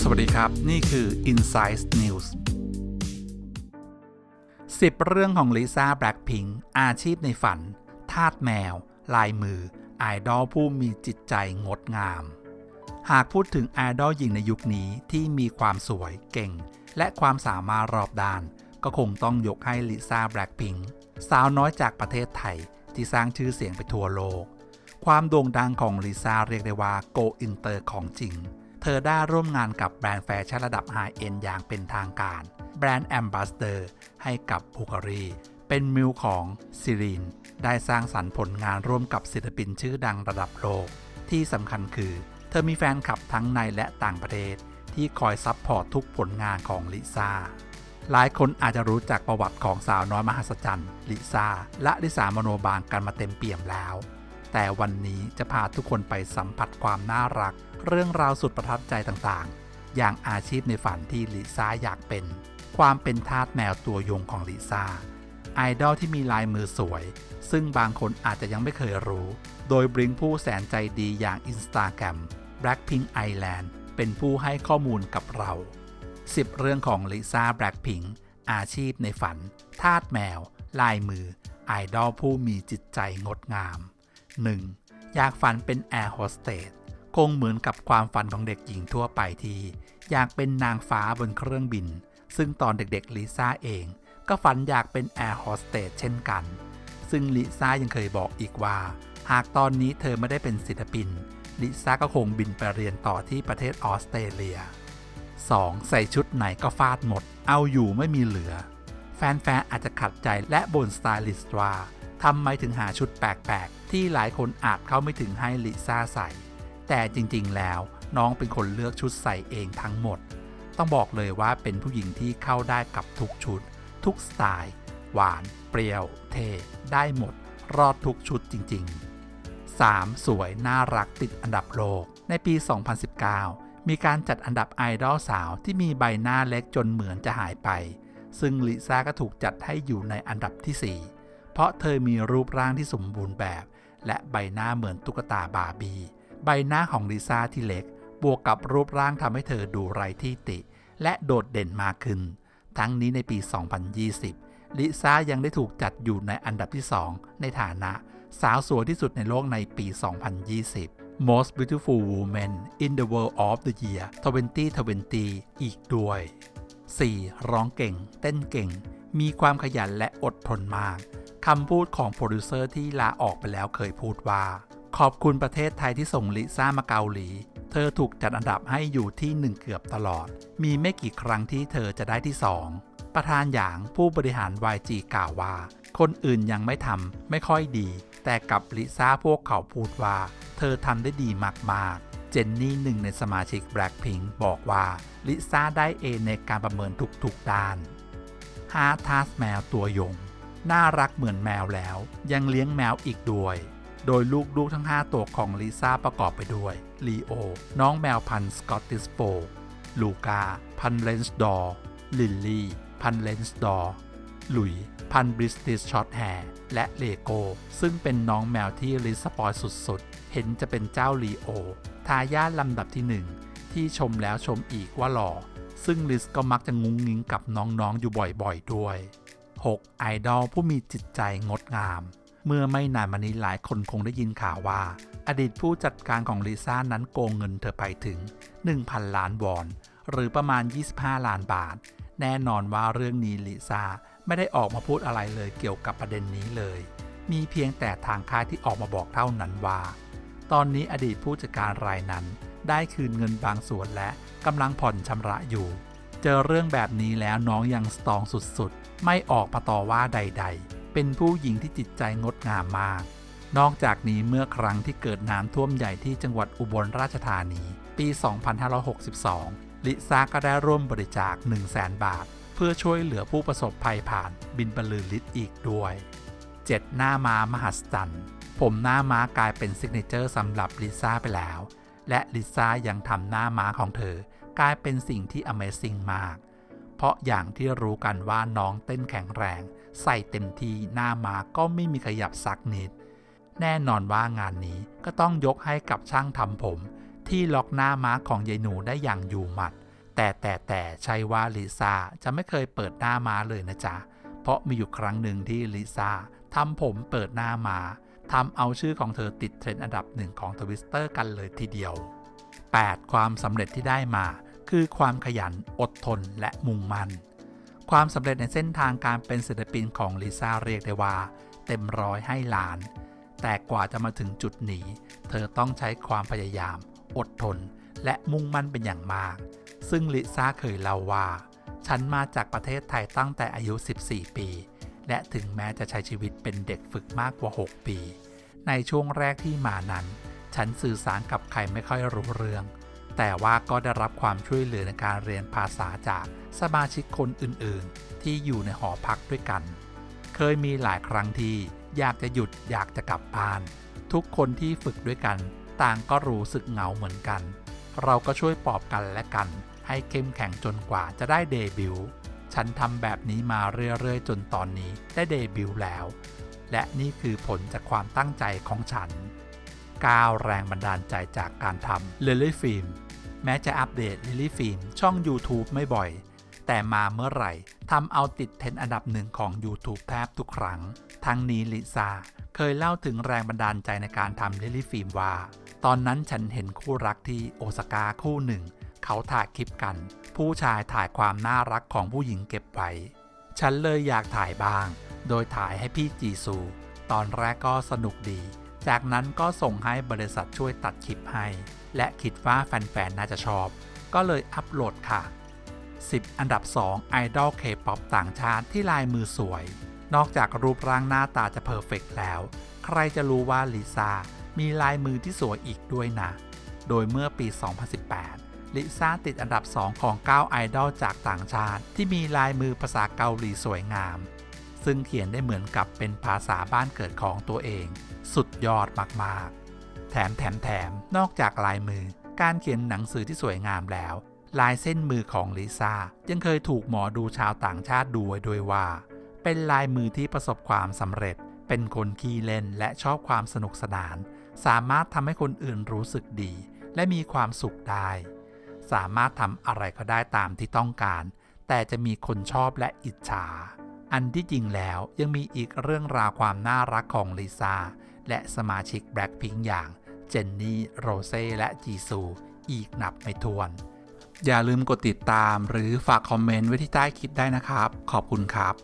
สวัสดีครับ นี่คือ Insight News 10 เรื่องของลิซ่าแบล็คพิงอาชีพในฝัน ทาสแมว ลายมือ ไอดอลผู้มีจิตใจงดงาม หากพูดถึงไอดอลหญิงในยุคนี้ที่มีความสวยเก่ง และความสามารถรอบด้าน ก็คงต้องยกให้ลิซ่าแบล็คพิงสาวน้อยจากประเทศไทยที่สร้างชื่อเสียงไปทั่วโลก ความโด่งดังของลิซ่าเรียกได้ว่าโกอินเตอร์ของจริง เธอได้ร่วมงานกับแบรนด์แฟชั่นระดับไฮเอ็นอย่างเป็นทางการ แบรนด์แอมบาสเดอร์ให้กับบูการีเป็นมิวของซิรินได้สร้างสรรค์ผลงานร่วมกับศิลปินชื่อดังระดับโลก ที่สำคัญคือ เธอมีแฟนคลับทั้งในและต่างประเทศ ที่คอยซัพพอร์ตทุกผลงานของลิซ่าหลายคนอาจจะรู้จักประวัติของสาวน้อยมหัศจรรย์ลิซ่าและลิสามโนบางกันมาเต็มเปี่ยมแล้ว แต่วันนี้จะพาทุกคนไปสัมผัสความน่ารัก เรื่องราวสุดประทับใจต่างๆ อย่างอาชีพในฝันที่ลิซ่าอยากเป็น ความเป็นทาสแมวตัวยงของลิซ่า ไอดอลที่มีลายมือสวย ซึ่งบางคนอาจจะยังไม่เคยรู้ โดยบริงผู้แสนใจดีอย่าง Instagram Blackpink Island เป็นผู้ให้ข้อมูลกับเรา 10 เรื่องของลิซ่าแบล็คพิงอาชีพในฝัน ทาสแมว ลายมือ ไอดอลผู้มีจิตใจงดงาม 1. อยากฝันเป็นแอร์โฮสเตสคงเหมือนกับความฝันของเด็กหญิงทั่วไปที่ อยากเป็นนางฟ้าบนเครื่องบิน ซึ่งตอนเด็กๆลิซ่าเอง ก็ฝันอยากเป็นแอร์โฮสเตสเช่นกัน ซึ่งลิซ่ายังเคยบอกอีกว่า หากตอนนี้เธอไม่ได้เป็นศิลปินลิซ่าก็คงบินไปเรียนต่อที่ประเทศออสเตรเลีย 2. ใส่ชุดไหนก็ฟาดหมด เอาอยู่ไม่มีเหลือ แฟนๆอาจจะขัดใจและบ่นสไตลิสต์ว่า ทำไมถึงหาชุดแปลกๆ ที่หลายคนอาจเข้าไม่ถึงให้ลิซ่าใส่ แต่จริงๆ แล้วน้องเป็นคนเลือกชุดใส่เองทั้งหมด ต้องบอกเลยว่าเป็นผู้หญิงที่เข้าได้กับทุกชุด ทุกสไตล์ หวาน เปรี้ยว เท่ได้หมด รอดทุกชุดจริง ๆ 3. สวยน่ารักติดอันดับโลก ในปี 2019 มีการจัดอันดับไอดอลสาวที่มีใบหน้าเล็กจนเหมือนจะหายไป ซึ่งลิซ่าก็ถูกจัดให้อยู่ในอันดับที่ 4 เพราะเธอมีรูปร่างที่สมบูรณ์แบบ และใบหน้าเหมือนตุ๊กตาบาร์บี้ใบหน้าของลิซ่าที่เล็ก บวกกับรูปร่างทำให้เธอดูไร้ที่ติ และโดดเด่นมากขึ้น ทั้งนี้ในปี 2020 ลิซ่ายังได้ถูกจัดอยู่ในอันดับที่ 2 ในฐานะ สาวสวยที่สุดในโลกในปี 2020 Most Beautiful Woman in the World of the Year 2020 อีกด้วย 4. ร้องเก่ง เต้นเก่ง มีความขยันและอดทนมาก คำพูดของโปรดิวเซอร์ที่ลาออกไปแล้วเคยพูดว่า ขอบคุณประเทศไทยที่ส่งลิซ่ามาเกาหลี เธอถูกจัดอันดับให้อยู่ที่หนึ่งเกือบตลอด มีไม่กี่ครั้งที่เธอจะได้ที่สองประธานหยางผู้บริหาร YG กล่าวว่า คนอื่นยังไม่ทำไม่ค่อยดี แต่กับลิซ่าพวกเขาพูดว่า เธอทำได้ดีมากๆ เจนนี่หนึ่งในสมาชิก Blackpink บอกว่าลิซ่าได้เอในการประเมินทุกๆด้าน 5. ทาสแมวตัวยง น่ารักเหมือนแมวแล้ว ยังเลี้ยงแมวอีกด้วย โดยลูกๆทั้ง 5 ตัวของลิซ่าประกอบไปด้วยลีโอ น้องแมวพันธุ์สกอตติสโฟล์ลูกา พันธุ์เลนส์ดอร์ลิลลี่ พันธุ์เลนส์ดอร์หลุย พันธุ์บริสติชช็อตแฮร์และเลโกซึ่งเป็นน้องแมวที่ลิสปอยสุดๆ เห็นจะเป็นเจ้าลีโอ ทายาทลำดับที่ 1 ที่ชมแล้วชมอีกว่าหล่อ ซึ่งลิสก็มักจะงุ้งงิงกับน้องๆอยู่บ่อยๆด้วย 6. ไอดอลผู้มีจิตใจงดงาม เมื่อไม่นานมานี้หลายคนคงได้ยินข่าวว่า อดีตผู้จัดการของลิซ่านั้นโกงเงินเธอไปถึง 1,000 ล้านวอน หรือประมาณ 25 ล้านบาท แน่นอนว่าเรื่องนี้ลิซ่าไม่ได้ออกมาพูดอะไรเลยเกี่ยวกับประเด็นนี้เลย มีเพียงแต่ทางค่ายที่ออกมาบอกเท่านั้นว่า ตอนนี้อดีตผู้จัดการรายนั้น ได้คืนเงินบางส่วนและกำลังผ่อนชำระอยู่ เจอเรื่องแบบนี้แล้วน้องยังสตองสุดๆ ไม่ออกมาต่อว่าใด ๆ เป็นผู้หญิงที่จิตใจงดงามมาก นอกจากนี้เมื่อครั้งที่เกิดน้ำท่วมใหญ่ที่จังหวัดอุบลราชธานี ปี 2562 ลิซ่าก็ได้ร่วมบริจาค 1 0 0 0 0แบาท เพื่อช่วยเหลือผู้ประสบภัยผ่านบินบรรลือฤทธิ์อีกด้วย 7. หน้าม้ามหัศจรรย์ผมหน้าม้ากลายเป็นซิกเนเจอร์สำหรับลิซ่าไปแล้ว และลิซ่ายังทำหน้าม้าของเธอ กลายเป็นสิ่งที่ Amazing มาก เพราะอย่างที่รู้กันว่าน้องเต้นแข็งแรง ใส่เต็มที่หน้าม้าก็ไม่มีขยับสักนิด แน่นอนว่างานนี้ก็ต้องยกให้กับช่างทำผม ที่ล็อกหน้าม้าของยายหนูได้อย่างอยู่หมัด แต่แต่แต่ใช่ว่าลิซ่าจะไม่เคยเปิดหน้าม้าเลยนะจ๊ะ เพราะมีอยู่ครั้งหนึ่งที่ลิซ่าทำผมเปิดหน้าม้าทำเอาชื่อของเธอติดเทรนด์อันดับหนึ่งของทวิสเตอร์กันเลยทีเดียว 8. ความสำเร็จที่ได้มา คือความขยันอดทนและมุ่งมั่นความสำเร็จในเส้นทางการเป็นศิลปินของลิซ่าเรียกได้ว่า เต็มร้อยให้ล้าน แต่กว่าจะมาถึงจุดนี้ เธอต้องใช้ความพยายาม อดทน และมุ่งมั่นเป็นอย่างมาก ซึ่งลิซ่าเคยเล่าว่า ฉันมาจากประเทศไทยตั้งแต่อายุ 14 ปี และถึงแม้จะใช้ชีวิตเป็นเด็กฝึกมากกว่า 6 ปี ในช่วงแรกที่มานั้น ฉันสื่อสารกับใครไม่ค่อยรู้เรื่อง แต่ว่าก็ได้รับความช่วยเหลือในการเรียนภาษาจากสมาชิกคนอื่นๆ ที่อยู่ในหอพักด้วยกัน เคยมีหลายครั้งที่อยากจะหยุดอยากจะกลับบ้าน ทุกคนที่ฝึกด้วยกัน ต่างก็รู้สึกเหงาเหมือนกัน เราก็ช่วยปลอบกันและกัน ให้เข้มแข็งจนกว่าจะได้เดบิวต์ฉันทำแบบนี้มาเรื่อยๆ จนตอนนี้ได้เดบิวต์แล้ว และนี่คือผลจากความตั้งใจของฉัน 9แรงบันดาลใจจากการทำ Lily Film แม้จะอัปเดต Lily Film ช่อง YouTube ไม่บ่อย แต่มาเมื่อไหร่ทำเอาติดเทรนด์อันดับหนึ่งของ YouTube แทบทุกครั้ง ทั้งนี้ลิซาเคยเล่าถึงแรงบันดาลใจในการทำ Lily Film ว่า ตอนนั้นฉันเห็นคู่รักที่โอซาก้าคู่หนึ่ง เขาถ่ายคลิปกัน ผู้ชายถ่ายความน่ารักของผู้หญิงเก็บไว้ฉันเลยอยากถ่ายบ้าง โดยถ่ายให้พี่จีซู ตอนแรกก็สนุกดี จากนั้นก็ส่งให้บริษัทช่วยตัดคลิปให้ และคิดว่าแฟนๆ น่าจะชอบ ก็เลยอัปโหลดค่ะ 10 อันดับ 2 ไอดอลเคป๊อปต่างชาติที่ลายมือสวย นอกจากรูปร่างหน้าตาจะเพอร์เฟกแล้ว ใครจะรู้ว่าลิซ่ามีลายมือที่สวยอีกด้วยนะ โดยเมื่อปี 2018 ลิซ่าติดอันดับ 2 ของ 9 ไอดอลจากต่างชาติ ที่มีลายมือภาษาเกาหลีสวยงาม ซึ่งเขียนได้เหมือนกับเป็นภาษาบ้านเกิดของตัวเอง สุดยอดมากๆ แถมแถมแถมนอกจากลายมือ การเขียนหนังสือที่สวยงามแล้ว ลายเส้นมือของลิซ่ายังเคยถูกหมอดูชาวต่างชาติดูไว้ด้วยว่า เป็นลายมือที่ประสบความสำเร็จ เป็นคนขี้เล่นและชอบความสนุกสนาน สามารถทำให้คนอื่นรู้สึกดี และมีความสุขได้ สามารถทำอะไรก็ได้ตามที่ต้องการ แต่จะมีคนชอบและอิจฉา อันที่จริงแล้วยังมีอีกเรื่องราวความน่ารักของลิซ่าและสมาชิกแบล็คพิงอย่างเจนนี่ โรเซ่และจีซู อีกนับไม่ถ้วน อย่าลืมกดติดตามหรือฝากคอมเมนต์ไว้ที่ใต้คลิปได้นะครับ ขอบคุณครับ